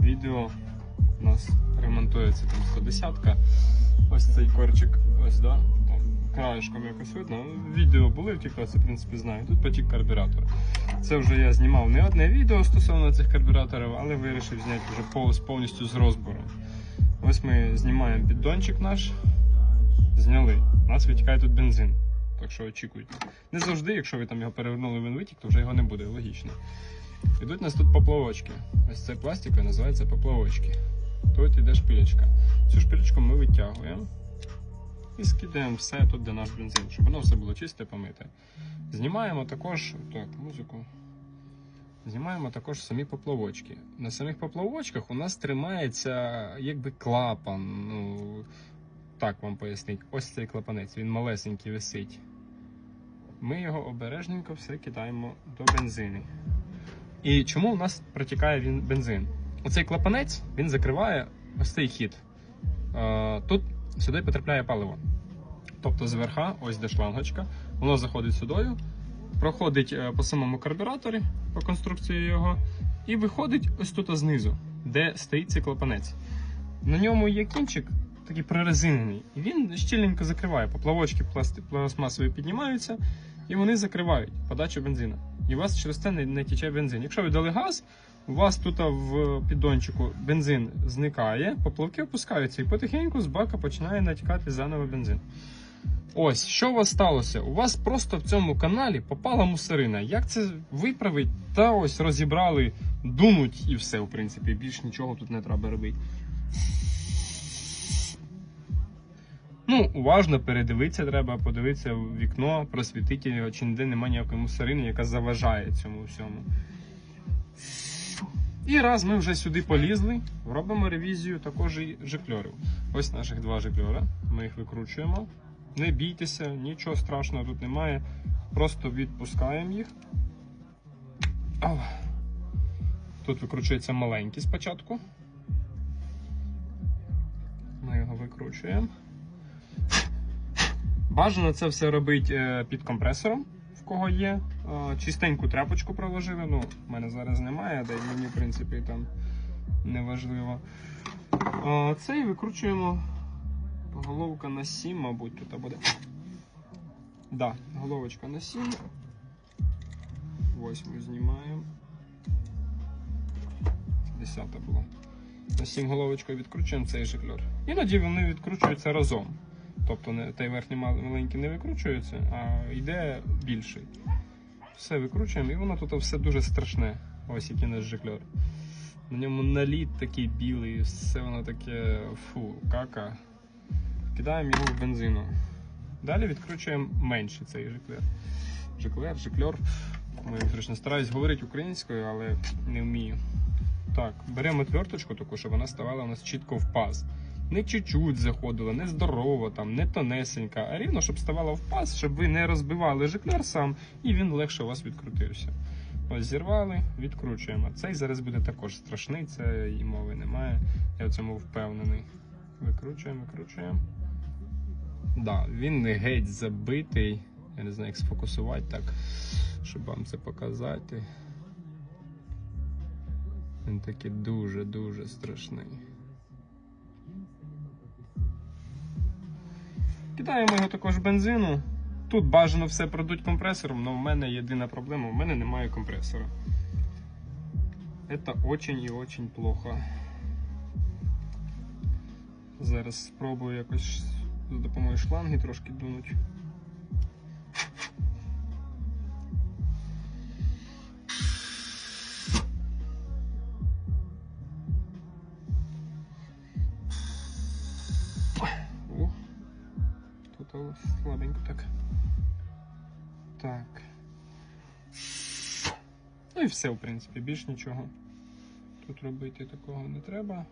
Відео у нас ремонтується там 110 Ось цей корчик, ось, да, там краєшком якось видно. Відео були в TikTok, в принципі, знаю. Тут потік карбюратор. Це вже я знімав не одне відео стосовно цих карбюраторів, але вирішив зняти вже повністю з розбором. Ось ми знімаємо піддончик наш. Зняли. У нас витікає тут бензин. Так що очікуйте. Не завжди, якщо ви там його перевернули, він витік, то вже його не буде, логічно. Ідуть у нас тут поплавочки. Ось це пластика називається поплавочки. Тут іде шпилечка. Цю шпилечку ми витягуємо і скидаємо все тут, де наш бензин, щоб воно все було чисте, помите. Знімаємо також так, музику. Знімаємо також самі поплавочки. На самих поплавочках у нас тримається якби клапан. Ну, так вам пояснить. Ось цей клапанець, він малесенький висить. Ми його обережненько все кидаємо до бензини. І чому у нас протікає він бензин? Оцей клапанець він закриває ось цей хід. Е, Тут сюди потрапляє паливо. Тобто зверха, ось де шлангочка, воно заходить сюдою, проходить е, по самому карбюраторі, по конструкції його, і виходить ось тут знизу, де стоїть цей клапанець. На ньому є кінчик, такий прорезинений, і він щільненько закриває. Поплавочки пластмасові піднімаються, і вони закривають подачу бензину. І у вас через це не, не тече бензин. Якщо ви дали газ, у вас тут в піддончику бензин зникає, поплавки опускаються, і потихеньку з бака починає натікати заново бензин. Ось, що у вас сталося? У вас просто в цьому каналі попала мусорина. Як це виправить? Та ось розібрали, дунуть і все, в принципі. Більш нічого тут не треба робити. Ну, уважно передивитися треба, подивитися в вікно, просвітити його, чи ніде немає ніякої мусорини, яка заважає цьому всьому. І раз ми вже сюди полізли, робимо ревізію також і жикльорів. Ось наших два жикльора. Ми їх викручуємо. Не бійтеся, нічого страшного тут немає. Просто відпускаємо їх. Тут викручується маленький спочатку. Ми його викручуємо. Бажано це все робити е, під компресором, в кого є. Е, Чистеньку тряпочку проложили. Ну, в мене зараз немає, де мені, в принципі, там не важливо. Е, Цей викручуємо головка на 7, мабуть, тут буде. Да, головочка на 7. Восьму знімаємо. Десята була. На 7 головочкою відкручуємо цей жикльор. Іноді вони відкручуються разом. Тобто не, той верхній маленький не викручується, а йде більший. Все викручуємо, і воно тут все дуже страшне. Ось який наш жикльор. На ньому наліт такий білий, все воно таке фу, кака. Кидаємо його в бензину. Далі відкручуємо менше цей жиклер. Жиклер, жикльор. Ми зручно стараюсь говорити українською, але не вмію. Так, беремо тверточку таку, щоб вона ставала у нас чітко в паз. Не чуть-чуть заходила, не здорово, там, не тонесенька, а рівно, щоб ставала в паз, щоб ви не розбивали жиклер сам і він легше у вас відкрутився. Ось зірвали, відкручуємо. Цей зараз буде також страшний, це і мови немає. Я в цьому впевнений. Викручуємо, викручуємо. Да, він не геть забитий. Я не знаю, як сфокусувати так, щоб вам це показати. Він такий дуже-дуже страшний. Кидаємо його також бензину. Тут бажано все продуть компресором, але в мене єдина проблема, в мене немає компресора. Це очень і очень плохо. Зараз спробую якось за допомогою шланги трошки дунуть. Слабенько так. Так. Ну і все, в принципі, більш нічого. Тут робити такого не треба.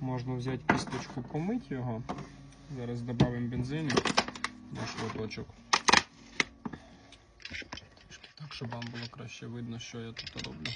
Можна взяти кісточку, помити його. Зараз додамо бензину наш лоточок. Трішки так, щоб вам було краще видно, що я тут роблю.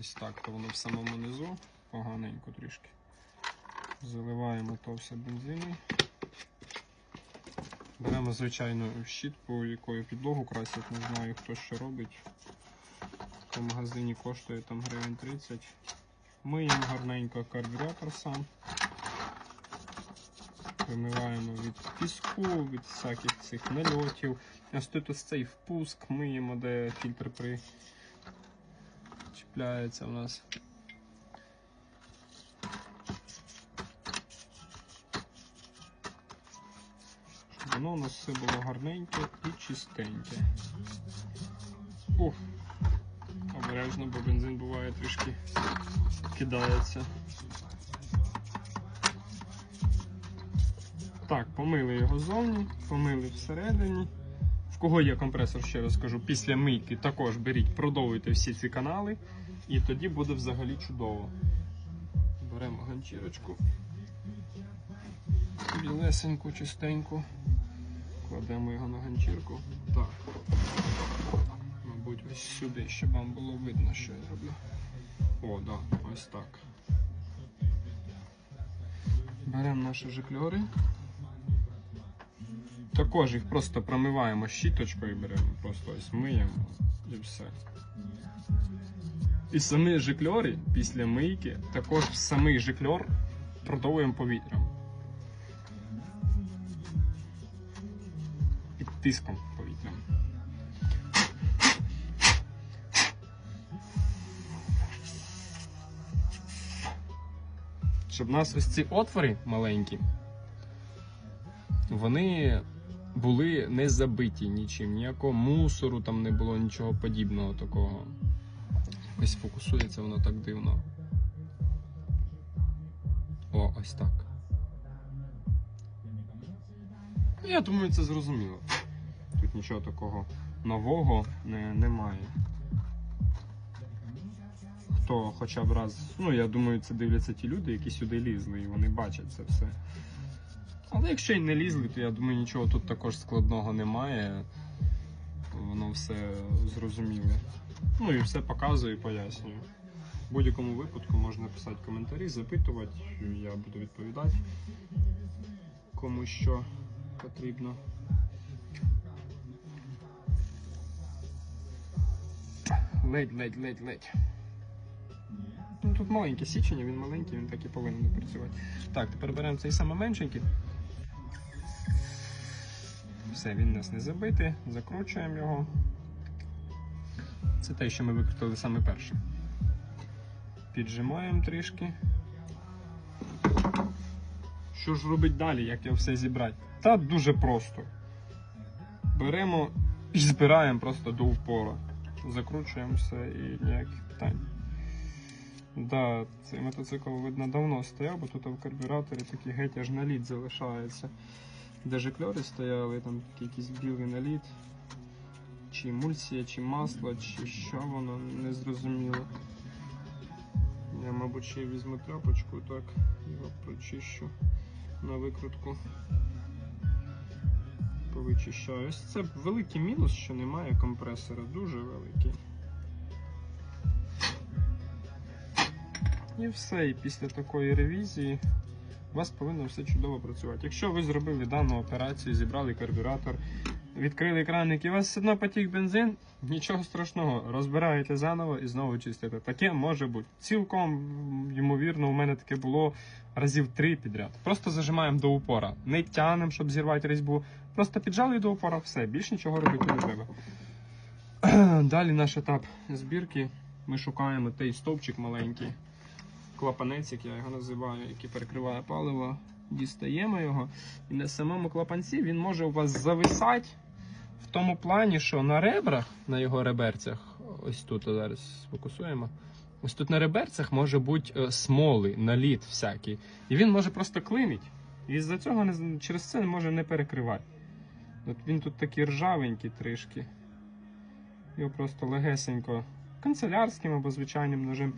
Ось так, то воно в самому низу, поганенько трішки. Заливаємо то все бензином. Беремо звичайну щітку, якою підлогу красять, не знаю хто що робить. по магазині коштує там гривень 30. Миємо гарненько карбюратор сам. Вимиваємо від піску, від всяких цих нальотів. Ось тут ось цей впуск миємо, де фільтр при... чіпляється у нас. Воно у нас все було гарненьке і чистеньке. Ух, обережно, бо бензин буває трішки кидається. Так, помили його зовні, помили всередині. В кого є компресор, ще раз кажу, після мийки також беріть, продовуйте всі ці канали, і тоді буде взагалі чудово. Беремо ганчірочку. Білесеньку, чистеньку. Кладемо його на ганчірку. Так. Мабуть, ось сюди, щоб вам було видно, що я роблю. О, да, ось так. Беремо наші жикльори. Також їх просто промиваємо щіточкою, беремо, просто ось миємо і все. І самі жикльори після мийки також самий жикльор продовуємо повітрям. Тиском повітрям. Щоб у нас ось ці отвори маленькі, вони були не забиті нічим, ніякого мусору там не було, нічого подібного такого. Ось фокусується воно так дивно. О, ось так. Я думаю, це зрозуміло. Тут нічого такого нового не, немає. Хто хоча б раз, ну я думаю, це дивляться ті люди, які сюди лізли, і вони бачать це все. Але якщо й не лізли, то я думаю, нічого тут також складного немає. Воно все зрозуміле. Ну і все показую і пояснюю. В будь-якому випадку можна писати коментарі, запитувати, я буду відповідати кому що потрібно. Ледь, ледь, ледь, ледь. Ну, тут маленьке січення, він маленький, він так і повинен працювати. Так, тепер беремо цей саме меншенький. Все, він у нас не забитий, закручуємо його. Це те, що ми викрутили саме перше. Піджимаємо трішки. Що ж робити далі, як його все зібрати? Та дуже просто. Беремо і збираємо просто до упора. Закручуємо все і ніяких питань. Да, цей мотоцикл, видно, давно стояв, бо тут в карбюраторі такий геть аж наліт залишається. Де жикльори стояли, там якийсь білий наліт. Чи емульсія, чи масло, чи що воно, не зрозуміло. Я, мабуть, ще візьму тряпочку, так, його прочищу на викрутку. Повичищаю. Ось це великий мінус, що немає компресора, дуже великий. І все, і після такої ревізії у вас повинно все чудово працювати. Якщо ви зробили дану операцію, зібрали карбюратор, відкрили краник і у вас все одно потік бензин, нічого страшного, розбираєте заново і знову чистите. Таке може бути. Цілком ймовірно, у мене таке було разів три підряд. Просто зажимаємо до упора, не тянемо, щоб зірвати різьбу. Просто піджали до упора, все, більше нічого робити не треба. Далі наш етап збірки. Ми шукаємо той стовпчик маленький клапанець, як я його називаю, який перекриває паливо. Дістаємо його. І на самому клапанці він може у вас зависати в тому плані, що на ребрах, на його реберцях, ось тут зараз фокусуємо. Ось тут на реберцях може бути е, смоли, наліт всякий. І він може просто клинить. І з-за цього через це може не перекривати. От він тут такий ржавенький трішки. Його просто легесенько канцелярським або звичайним ножем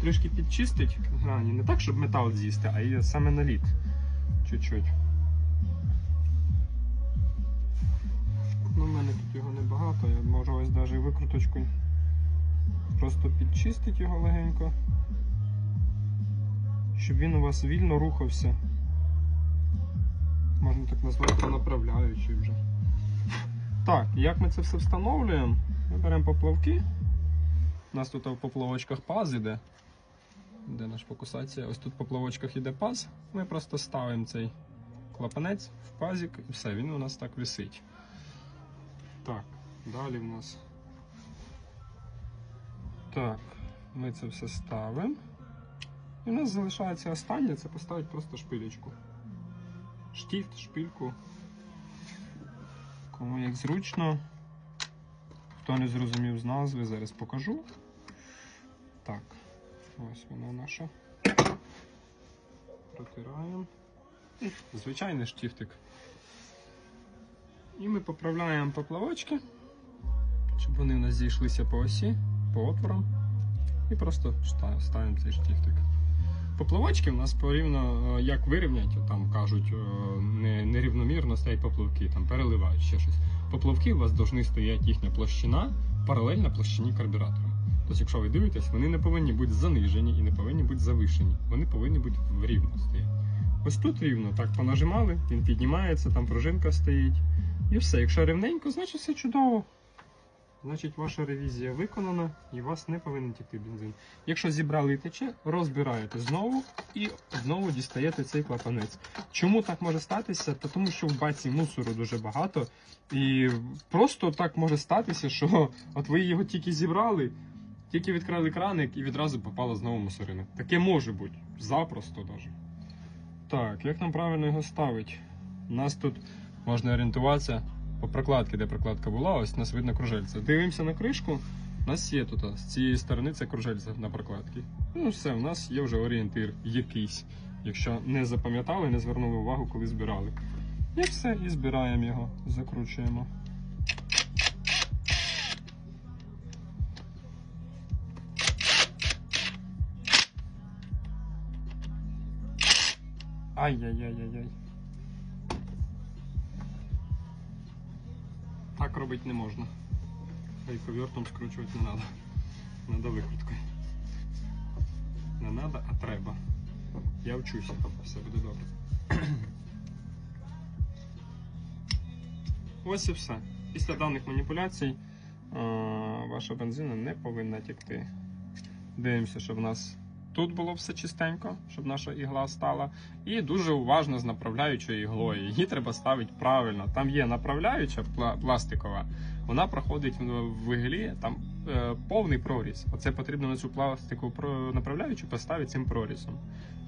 трішки підчистить грані. Не так, щоб метал з'їсти, а і саме наліт. Чуть-чуть. Ну, в мене тут його небагато, я можу ось навіть викруточкою просто підчистити його легенько. Щоб він у вас вільно рухався. Можна так назвати направляючий вже. Так, як ми це все встановлюємо? Ми беремо поплавки У нас тут в поплавочках паз іде. Де наш фокусація? Ось тут в поплавочках іде паз. Ми просто ставимо цей клапанець в пазик і все, він у нас так висить. Так, далі в нас. Так, ми це все ставимо. І в нас залишається останнє це поставити просто шпилечку. Штіфт, шпильку. Кому як зручно. Хто не зрозумів з назви, зараз покажу. Так, ось вона наша. Протираємо. Звичайний штифтик. І ми поправляємо поплавочки, щоб вони в нас зійшлися по осі, по отворам. І просто ставимо цей штифтик. Поплавочки в нас порівно, е, як вирівнять, там кажуть, е, нерівномірно стоять поплавки, там переливають ще щось. Поплавки у вас повинні стояти їхня площина паралельно площині карбюратора. Тобто, якщо ви дивитесь, вони не повинні бути занижені і не повинні бути завишені. Вони повинні бути рівно стояти. Ось тут рівно, так понажимали, він піднімається, там пружинка стоїть. І все. Якщо рівненько, значить все чудово. Значить, ваша ревізія виконана і у вас не повинен текти бензин. Якщо зібрали і тече, розбираєте знову і знову дістаєте цей клапанець. Чому так може статися? Та тому що в баці мусору дуже багато, і просто так може статися, що от ви його тільки зібрали, тільки відкрили краник і відразу попала знову мусорина. Таке може бути. Запросто навіть. Так, як нам правильно його ставити? У нас тут можна орієнтуватися по прокладці, де прокладка була, ось у нас видно кружельце. Дивимося на кришку, у нас є тут, з цієї сторони це кружельце на прокладці. Ну все, у нас є вже орієнтир якийсь. Якщо не запам'ятали, не звернули увагу, коли збирали. І все, і збираємо його, закручуємо. Ай-яй-яй-яй-яй. Так робити не можна. Гайковертом скручувати не треба. Надо викруткою. Не треба, а треба. Я вчуся, все буде добре. Ось і все. Після даних маніпуляцій ваша бензина не повинна текти. Дивимося, щоб в нас тут було все чистенько, щоб наша ігла стала. І дуже уважно з направляючою іглою. Її треба ставити правильно. Там є направляюча пла- пластикова, вона проходить в іглі там е, повний проріз. Оце потрібно на цю пластикову направляючу поставити цим прорізом.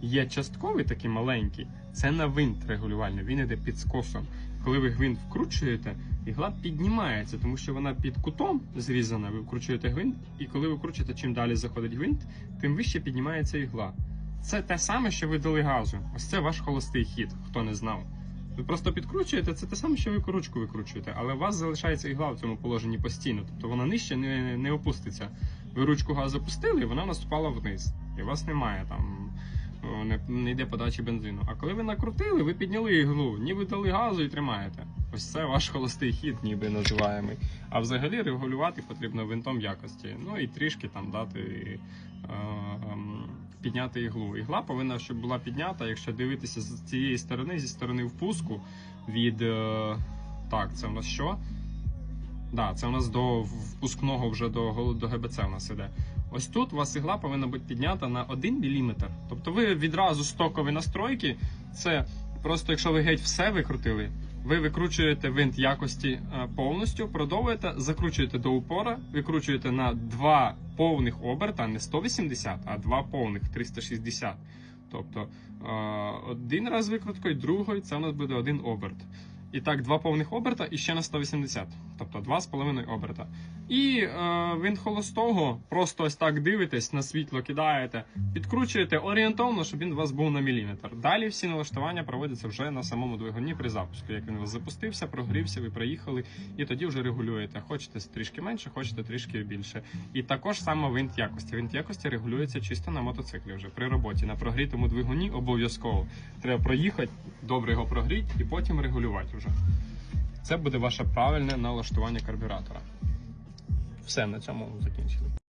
Є частковий такий маленький, це на винт регулювальний, він іде під скосом. Коли ви гвинт вкручуєте, ігла піднімається, тому що вона під кутом зрізана. Ви вкручуєте гвинт, і коли ви вкручуєте, чим далі заходить гвинт, тим вище піднімається ігла. Це те саме, що ви дали газу. Ось це ваш холостий хід, хто не знав. Ви просто підкручуєте, це те саме, що ви ручку викручуєте, але у вас залишається ігла в цьому положенні постійно, тобто вона нижче не, не опуститься. Ви ручку газу пустили, і вона наступала вниз. І у вас немає там, не, не йде подачі бензину. А коли ви накрутили, ви підняли іглу, ніби дали газу і тримаєте. Ось це ваш холостий хід, ніби називаємий. А взагалі регулювати потрібно винтом якості. Ну і трішки там дати е, ем, підняти іглу. Ігла повинна, щоб була піднята, якщо дивитися з цієї сторони, зі сторони впуску від. е, так, це у нас що? Да, це у нас до впускного вже до, до ГБЦ у нас іде. Ось тут у вас ігла повинна бути піднята на 1 мм. Тобто ви відразу стокові настройки, це просто якщо ви геть все викрутили, ви викручуєте винт якості е, повністю, продовуєте, закручуєте до упора, викручуєте на два повних оберта, не 180, а два повних 360. Тобто е, один раз викруткою, другий це у нас буде один оберт. І так, два повних оберта і ще на 180, тобто два з половиною оберта. І е, він холостого, просто ось так дивитесь, на світло кидаєте, підкручуєте орієнтовно, щоб він у вас був на міліметр. Далі всі налаштування проводяться вже на самому двигуні при запуску. Як він у вас запустився, прогрівся, ви приїхали, і тоді вже регулюєте. Хочете трішки менше, хочете трішки більше. І також саме винт якості. Винт якості регулюється чисто на мотоциклі вже при роботі. На прогрітому двигуні обов'язково треба проїхати, добре його прогріти і потім регулювати вже. Це буде ваше правильне налаштування карбюратора. Все, на цьому закінчили.